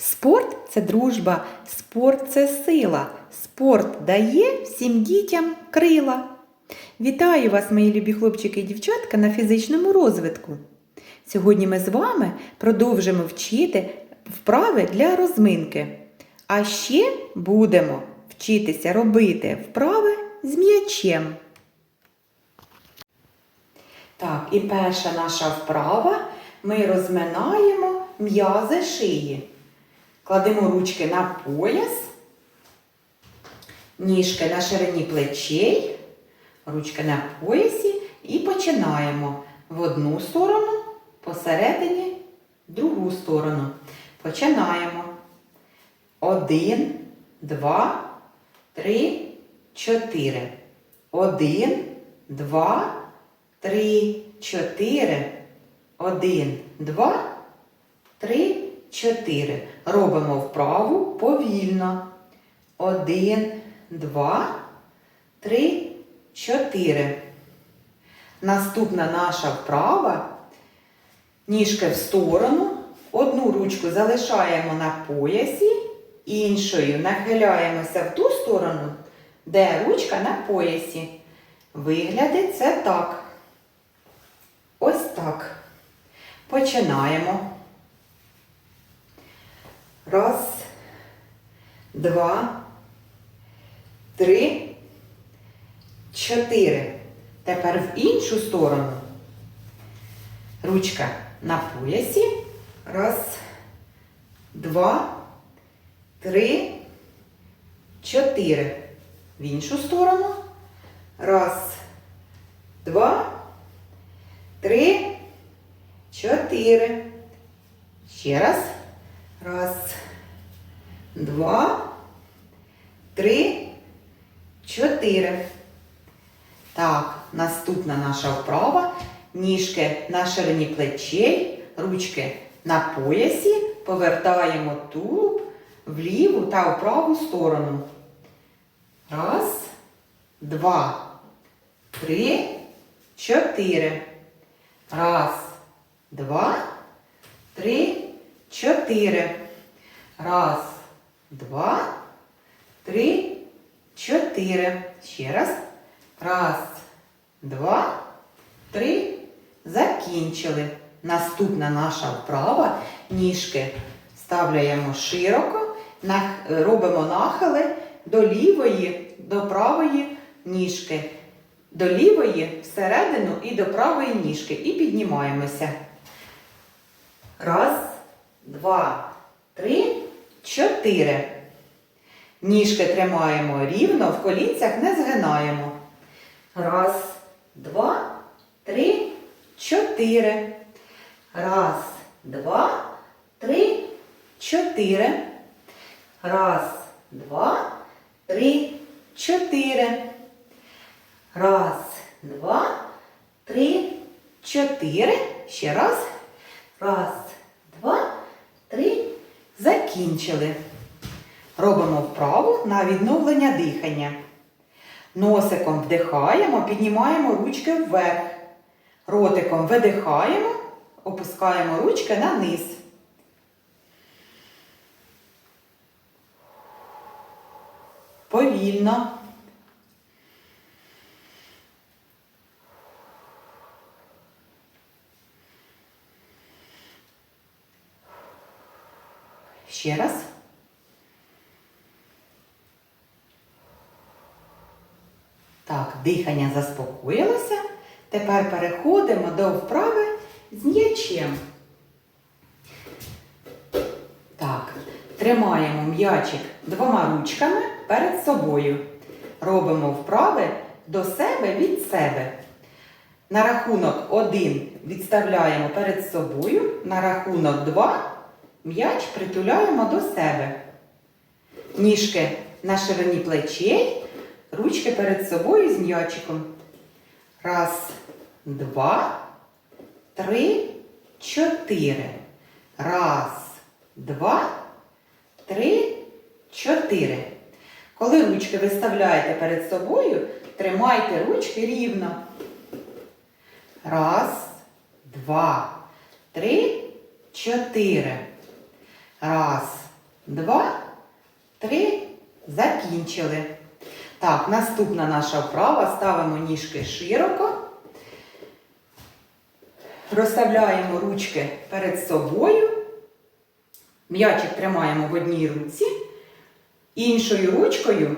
Спорт це дружба, спорт це сила. Спорт дає всім дітям крила. Вітаю вас, мої любі хлопчики і дівчатка, на фізичному розвитку. Сьогодні ми з вами продовжимо вчити вправи для розминки. А ще будемо вчитися робити вправи з м'ячем. Так, і перша наша вправа ми розминаємо м'язи шиї. Кладемо ручки на пояс, ніжки на ширині плечей, ручки на поясі і починаємо в одну сторону, посередині другу сторону. Починаємо. Один, два, три, чотири. Один, два, три, чотири. Один, два, три, чотири. Робимо вправу повільно. Один, два, три, чотири. Наступна наша вправа. Ніжки в сторону. Одну ручку залишаємо на поясі, іншою нахиляємося в ту сторону, де ручка на поясі. Виглядить це так. Ось так. Починаємо. Раз, два, три, чотири. Тепер в іншу сторону. Ручка на поясі. Раз, два, три, чотири. В іншу сторону. Раз, два, три, чотири. Ще раз. Раз, два, три, чотири. Так, наступна наша вправа. Ніжки на ширині плечей, ручки на поясі. Повертаємо тулуб в ліву та в праву сторону. Раз, два, три, чотири. Раз, два, три, чотири. Раз, два, три, чотири. Ще раз. Раз, два, три. Закінчили. Наступна наша вправа. Ніжки ставляємо широко, робимо нахили до лівої, до правої ніжки. До лівої всередину і до правої ніжки. І піднімаємося. Раз, два, три, чотири. Ніжки тримаємо рівно, в колінцях не згинаємо. Раз, два, три, чотири. Раз, два, три, чотири. Раз, два, три, чотири. Раз, два, три, чотири. Ще раз. Раз, два, три. Закінчили. Робимо вправу на відновлення дихання. Носиком вдихаємо, піднімаємо ручки вверх. Ротиком видихаємо, опускаємо ручки на низ. Повільно. Ще раз. Так, дихання заспокоїлося. Тепер переходимо до вправи з м'ячем. Так, тримаємо м'ячик двома ручками перед собою. Робимо вправи до себе від себе. На рахунок 1 відставляємо перед собою. На рахунок 2 м'яч притуляємо до себе. Ніжки на ширині плечей, ручки перед собою з м'ячиком. Раз, два, три, чотири. Раз, два, три, чотири. Коли ручки виставляєте перед собою, тримайте ручки рівно. Раз, два, три, чотири. Раз, два, три. Закінчили. Так, наступна наша вправа. Ставимо ніжки широко. Розставляємо ручки перед собою. М'ячик тримаємо в одній руці. Іншою ручкою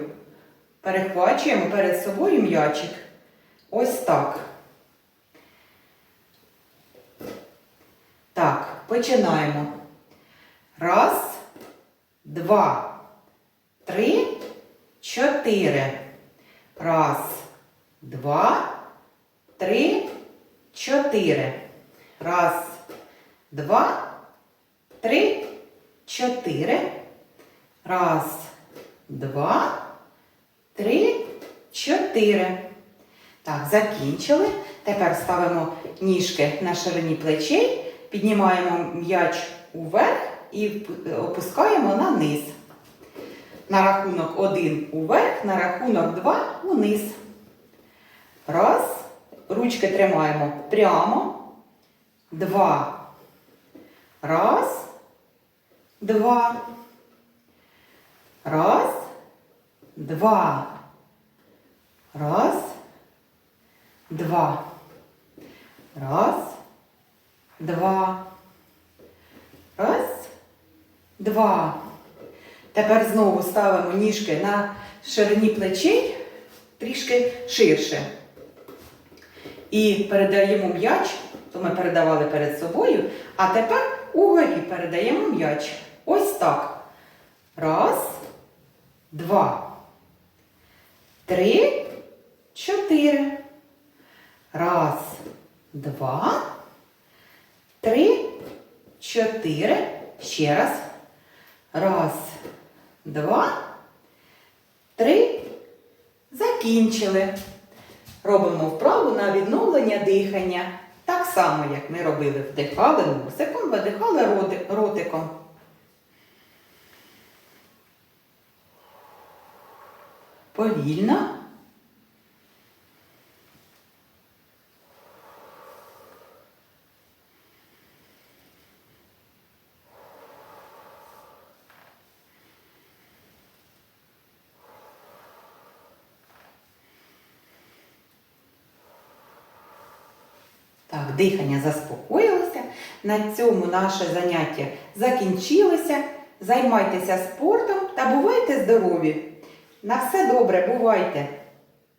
перехвачуємо перед собою м'ячик. Ось так. Так, починаємо. Раз, два, три, чотири. Раз, два, три, чотири. Раз, два, три, чотири. Раз, два, три, чотири. Так, закінчили. Тепер ставимо ніжки на ширині плечей, піднімаємо м'яч уверх і опускаємо на низ. На рахунок один уверх, на рахунок два униз. Раз. Ручки тримаємо прямо. Два. Раз. Два. Раз. Два. Раз. Два. Раз. Два. Раз. Два. Тепер знову ставимо ніжки на ширині плечей трішки ширше. І передаємо м'яч, то ми передавали перед собою, а тепер угорі передаємо м'яч. Ось так. Раз, два, три, чотири. Раз, два, три, чотири. Ще раз. Раз, два, три. Закінчили. Робимо вправу на відновлення дихання. Так само, як ми робили, вдихали носиком, видихали ротиком. Повільно. Так, дихання заспокоїлося. На цьому наше заняття закінчилося. Займайтеся спортом та бувайте здорові! На все добре, бувайте!